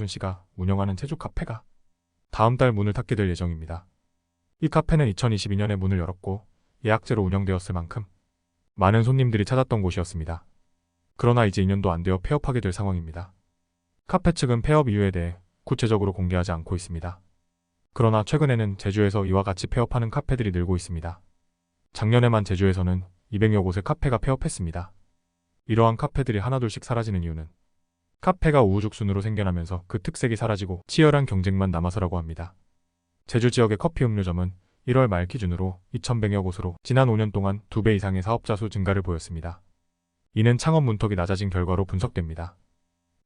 윤 씨가 운영하는 제주 카페가 다음 달 문을 닫게 될 예정입니다. 이 카페는 2022년에 문을 열었고 예약제로 운영되었을 만큼 많은 손님들이 찾았던 곳이었습니다. 그러나 이제 2년도 안 되어 폐업하게 될 상황입니다. 카페 측은 폐업 이유에 대해 구체적으로 공개하지 않고 있습니다. 그러나 최근에는 제주에서 이와 같이 폐업하는 카페들이 늘고 있습니다. 작년에만 제주에서는 200여 곳의 카페가 폐업했습니다. 이러한 카페들이 하나둘씩 사라지는 이유는 카페가 우후죽순으로 생겨나면서 그 특색이 사라지고 치열한 경쟁만 남아서라고 합니다. 제주 지역의 커피 음료점은 1월 말 기준으로 2,100여 곳으로 지난 5년 동안 2배 이상의 사업자 수 증가를 보였습니다. 이는 창업 문턱이 낮아진 결과로 분석됩니다.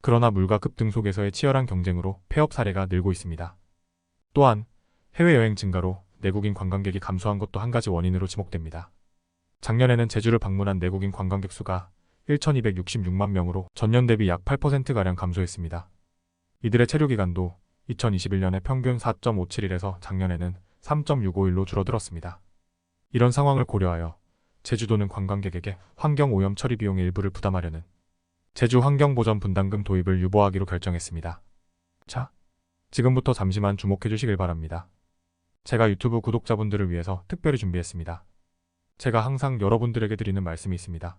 그러나 물가 급등 속에서의 치열한 경쟁으로 폐업 사례가 늘고 있습니다. 또한 해외여행 증가로 내국인 관광객이 감소한 것도 한 가지 원인으로 지목됩니다. 작년에는 제주를 방문한 내국인 관광객 수가 1,266만 명으로 전년 대비 약 8%가량 감소했습니다. 이들의 체류 기간도 2021년에 평균 4.57일에서 작년에는 3.651로 줄어들었습니다. 이런 상황을 고려하여 제주도는 관광객에게 환경 오염 처리 비용의 일부를 부담하려는 제주 환경보전 분담금 도입을 유보하기로 결정했습니다. 자, 지금부터 잠시만 주목해 주시길 바랍니다. 제가 유튜브 구독자분들을 위해서 특별히 준비했습니다. 제가 항상 여러분들에게 드리는 말씀이 있습니다.